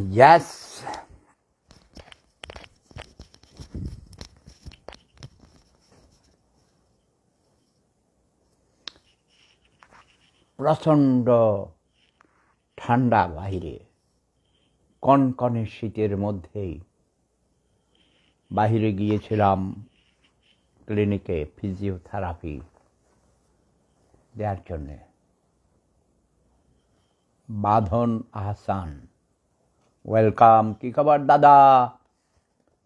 Yes. প্রচণ্ড ঠান্ডা বাহিরে, কনকনে শীতের মধ্যেই বাহিরে গিয়েছিলাম ক্লিনিকে, ফিজিওথেরাপি দেওয়ার জন্যে বাঁধন আহসান ওয়েলকাম কি খবর, দাদা?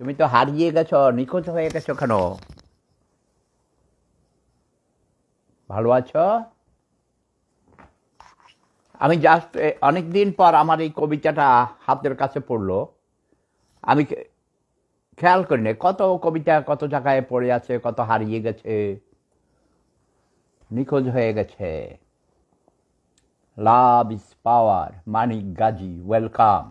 তুমি তো হারিয়ে গেছো, নিখোঁজ হয়ে গেছো কেন? ভালো আছো? আমি জাস্ট অনেক দিন পর আমার এই কবিতাটা হাতের কাছে পড়ল। আমি খেয়াল করি না কত কবিতা কত জায়গায় পড়ে আছে, কত হারিয়ে গেছে, নিখোঁজ হয়ে গেছে। Love is power Manik Gazi welcome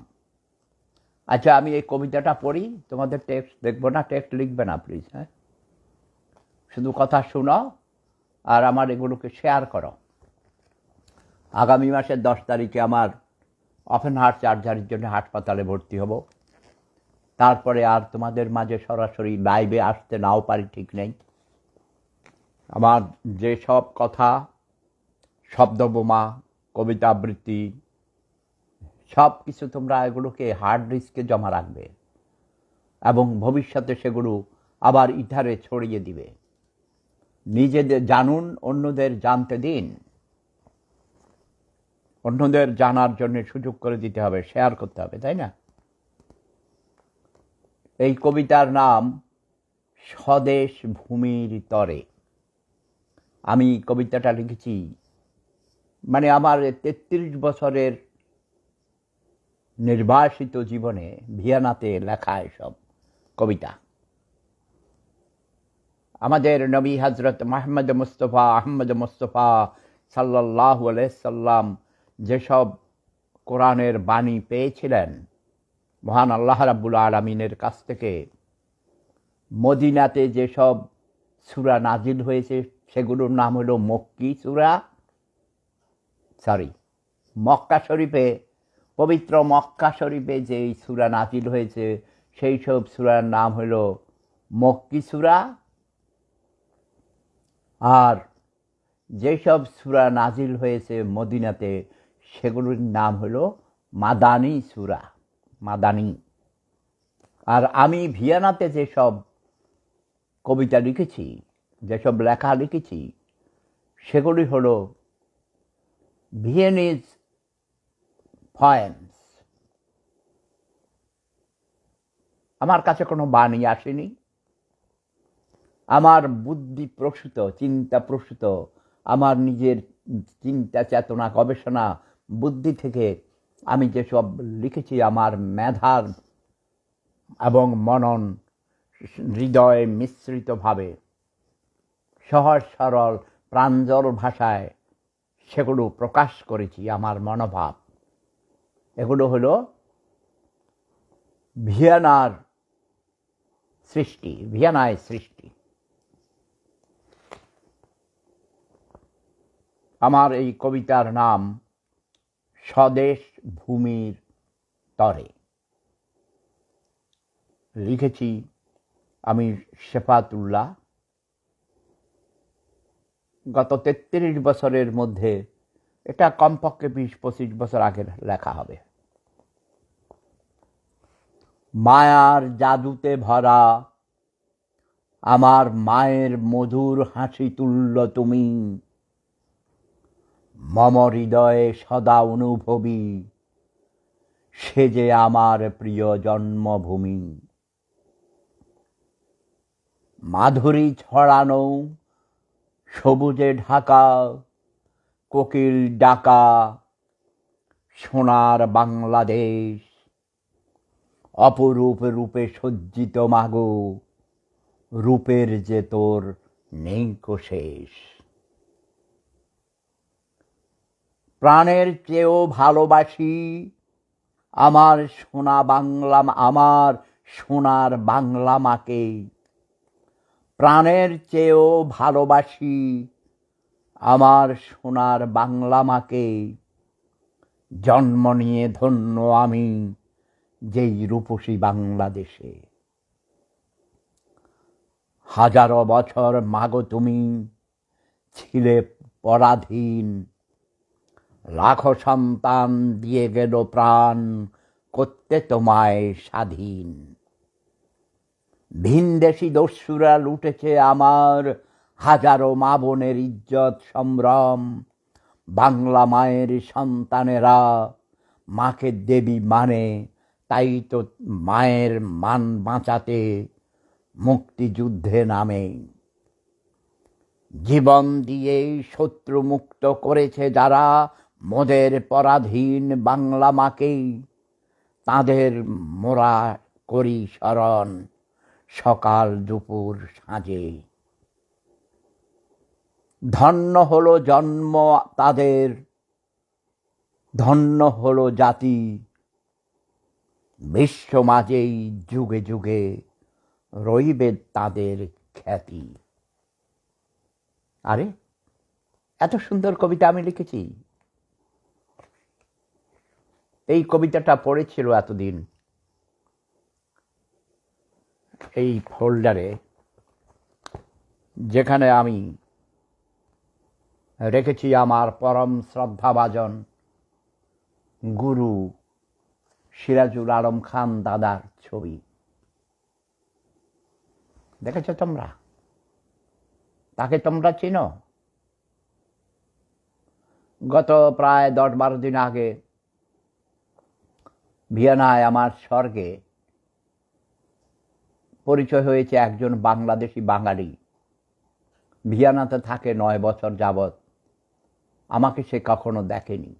আচ্ছা আমি এই কবিতাটা পড়ি, তোমাদের টেক্সট দেখব না টেক্সট লিখবে না প্লিজ হ্যাঁ? শুধু কথা শোনো আর আমার এগুলোকে শেয়ার করো। আগামী মাসের দশ তারিখে আমার অফেন হার্ট চার্জারির জন্য হাসপাতালে ভর্তি হব। তারপরে আর তোমাদের মাঝে সরাসরি লাইভে আসতে নাও পারি, ঠিক নেই। আমার যে সব কথা, শব্দবোমা কবিতা আবৃত্তি সব কিছু তোমরা এগুলোকে হার্ড ডিস্কে জমা রাখবে এবং ভবিষ্যতে সেগুলো আবার ইথারে ছড়িয়ে দিবে। নিজেদের জানুন, অন্যদের জানতে দিন। অন্যদের জানার জন্য সুযোগ করে দিতে হবে শেয়ার করতে হবে, তাই না? এই কবিতার নাম, স্বদেশ ভূমির তরে। আমি কবিতাটা লিখেছি মানে আমার তেত্রিশ বছরের নির্বাসিত জীবনে ভিয়ানাতে লেখা এসব কবিতা। আমাদের নবী হজরত মাহমদ মুস্তফা, আহমদ মুস্তফা সাল্লাহ সাল্লাম যেসব কোরআনের বাণী পেয়েছিলেন, মহান আল্লাহ রাব্বুল আলমিনের কাছ থেকে, মদিনাতে যেসব সুরা নাজিল হয়েছে সেগুলোর নাম হলো মক্কি সুরা সরি মক্কা শরীফে পবিত্র মক্কা শরীফে যেই সুরা নাজিল হয়েছে, সেই সব সুরার নাম হলো মক্কি সুরা আর যেসব সুরা নাজিল হয়েছে মদিনাতে, সেগুলোর নাম হলো মাদানি সুরা, মাদানি। আর আমি ভিয়ানাতে যেসব কবিতা লিখেছি, যেসব লেখা লিখেছি, সেগুলি হলো ভিয়েনিজ পয়েমস আমার কাছে কোনো বাণী আসেনি। আমার বুদ্ধি প্রসূত, চিন্তা প্রসূত, আমার নিজের চিন্তা, চেতনা, গবেষণা, বুদ্ধি থেকে আমি যেসব লিখেছি, আমার মেধার এবং মনন হৃদয় মিশ্রিতভাবে, সহজ সরল, প্রাঞ্জল ভাষায় সেগুলো প্রকাশ করেছি আমার মনোভাব। এগুলো হলো ভিয়ানার সৃষ্টি, ভিয়ানায় সৃষ্টি। আমার এই কবিতার নাম স্বদেশ ভূমির তরে। লিখেছি আমি শেফাতুল্লাহ। গত তেত্রিশ বছরের মধ্যে এটা কমপক্ষে বিশ, পঁচিশ বছর আগের লেখা হবে। মায়ার জাদুতে ভরা, আমার মায়ের মধুর হাসি তুল্য তুমি। মম হৃদয়ে সদা অনুভবী, সে যে আমার প্রিয় জন্মভূমি। মাধুরী ছড়ানো, সবুজে ঢাকা কোকিল ডাকা, সোনার বাংলাদেশ। অপরূপ রূপে সজ্জিত মাগো, রূপের যে তোর নেই কো শেষ। প্রাণের চেয়েও ভালোবাসি আমার সোনা বাংলা, আমার সোনার বাংলা মাকে। প্রাণের চেয়েও ভালোবাসি আমার সোনার বাংলা মাকে জন্ম নিয়ে ধন্য আমি যেই রূপসী বাংলাদেশে। হাজারো বছর মাগো তুমি, ছিলে পরাধীন। লাখো সন্তান দিয়ে গেল প্রাণ, করতে তোমায় স্বাধীন। ভিনদেশি দস্যুরা লুটেছে আমার হাজারো মা বোনের ইজ্জত সম্ভ্রম। বাংলা মায়ের সন্তানেরা মাকে দেবী মানে তাই তো মায়ের মান বাঁচাতে মুক্তিযুদ্ধে নামে। জীবন দিয়ে শত্রু মুক্ত করেছে যারা মোদের পরাধীন বাংলা মাকেই তাদের মোরা করি স্মরণ সকাল দুপুর সাঁজে। ধন্য হলো জন্ম তাদের, ধন্য হলো জাতি। বিশ্ব মাঝেই যুগে যুগে রইবে তাদের খ্যাতি। আরে, এত সুন্দর কবিতা আমি লিখেছি। এই কবিতাটা পড়েছিল এতদিন। এই ফোল্ডারে যেখানে আমি রেখেছি আমার পরম শ্রদ্ধাভাজন। গুরু সিরাজুল আলম খান দাদার ছবি। দেখেছ তোমরা? তাকে তোমরা চিনো? গত প্রায় দশ বারো দিন আগে ভিয়েনায় আমার স্বর্গে পরিচয় হয়েছে একজন বাংলাদেশি বাঙালি। ভিয়েনাতে থাকে নয় বছর যাবৎ। আমাকে সে কখনো দেখেনি।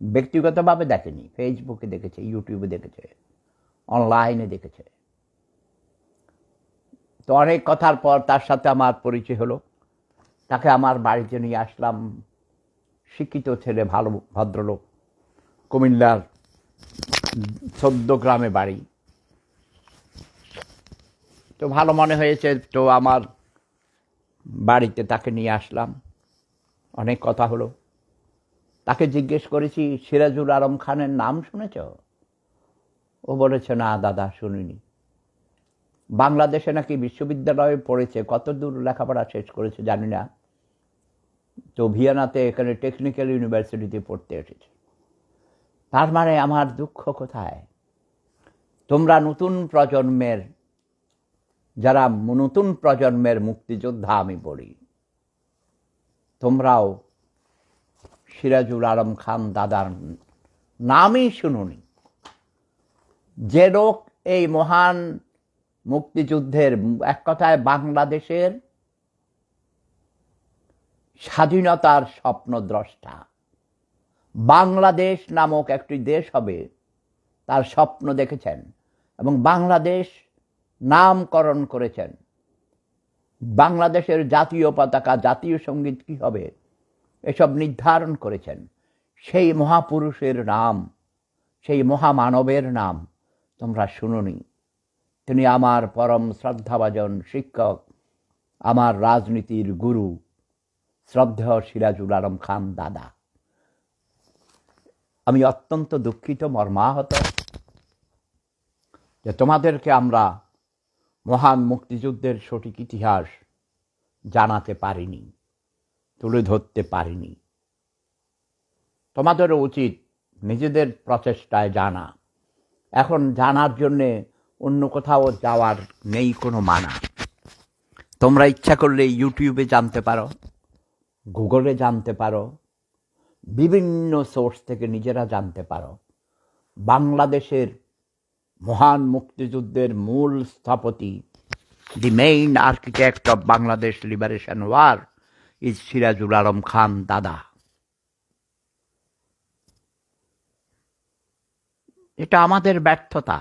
ব্যক্তিগতভাবে দেখেনি ফেসবুকে দেখেছে ইউটিউবে দেখেছে অনলাইনে দেখেছে। তো অনেক কথার পর তার সাথে আমার পরিচয় হলো। তাকে আমার বাড়িতে নিয়ে আসলাম। শিক্ষিত ছেলে, ভালো ভদ্রলোক। কুমিল্লার চোদ্দ গ্রামে বাড়ি। তো ভালো মনে হয়েছে, তো আমার বাড়িতে তাকে নিয়ে আসলাম। অনেক কথা হলো। তাকে জিজ্ঞেস করেছি, সিরাজুল আলম খানের নাম শুনেছ? ও বলেছে, না দাদা, শুনিনি। বাংলাদেশে নাকি বিশ্ববিদ্যালয়ে পড়েছে, কত দূর লেখাপড়া শেষ করেছে জানি না। তো ভিয়েনাতে এখানে টেকনিক্যাল ইউনিভার্সিটিতে পড়তে এসেছে। তার মানে আমার দুঃখ কোথায়? তোমরা নতুন প্রজন্মের, যারা নতুন প্রজন্মের মুক্তিযোদ্ধা আমি বলি তোমরাও সিরাজুল আলম খান দাদার নামই শুনুনি। যে লোক এই মহান মুক্তিযুদ্ধের এক কথায় বাংলাদেশের স্বাধীনতার স্বপ্নদ্রষ্টা। বাংলাদেশ নামক একটি দেশ হবে, তার স্বপ্ন দেখেছেন এবং বাংলাদেশ নামকরণ করেছেন। বাংলাদেশের জাতীয় পতাকা, জাতীয় সংগীত কী হবে? এসব নির্ধারণ করেছেন। সেই মহাপুরুষের নাম, সেই মহামানবের নাম তোমরা শুনুনি। তিনি আমার পরম শ্রদ্ধাভাজন শিক্ষক, আমার রাজনীতির গুরু, শ্রদ্ধেয় সিরাজুল আলম খান দাদা। আমি অত্যন্ত দুঃখিত, মর্মাহত যে তোমাদেরকে আমরা মহান মুক্তিযুদ্ধের সঠিক ইতিহাস জানাতে পারিনি, তুলে ধরতে পারিনি। তোমাদেরও উচিত নিজেদের প্রচেষ্টায় জানা। এখন জানার জন্যে অন্য কোথাও যাওয়ার নেই কোনো মানা। তোমরা ইচ্ছা করলে ইউটিউবে জানতে পারো, গুগলে জানতে পারো, বিভিন্ন সোর্স থেকে নিজেরা জানতে পারো। বাংলাদেশের মহান মুক্তিযুদ্ধের মূল স্থপতি the main architect of Bangladesh liberation war is Sirajul Alam Khan দাদা এটা আমাদের ব্যর্থতা।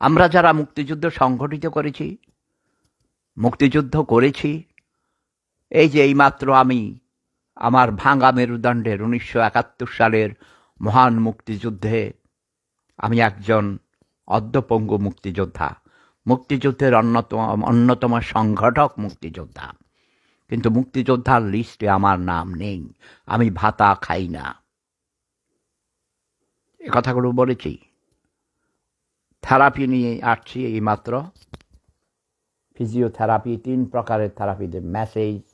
আমরা যারা মুক্তিযুদ্ধ সংগঠিত করেছি, মুক্তিযুদ্ধ করেছি, এই যে এইমাত্র আমি আমার ভাঙা মেরুদণ্ডের উনিশশো একাত্তর সালের মহান মুক্তিযুদ্ধে আমি একজন অর্ধপঙ্গু মুক্তিযোদ্ধা। মুক্তিযুদ্ধের অন্যতম অন্যতম সংগঠক মুক্তিযোদ্ধা। কিন্তু মুক্তিযোদ্ধার লিস্টে আমার নাম নেই। আমি ভাতা খাই না। এ কথাগুলো বলেছি। থেরাপি নিয়ে আসছি এইমাত্র। ফিজিওথেরাপি, তিন প্রকারের থেরাপিতে ম্যাসেজ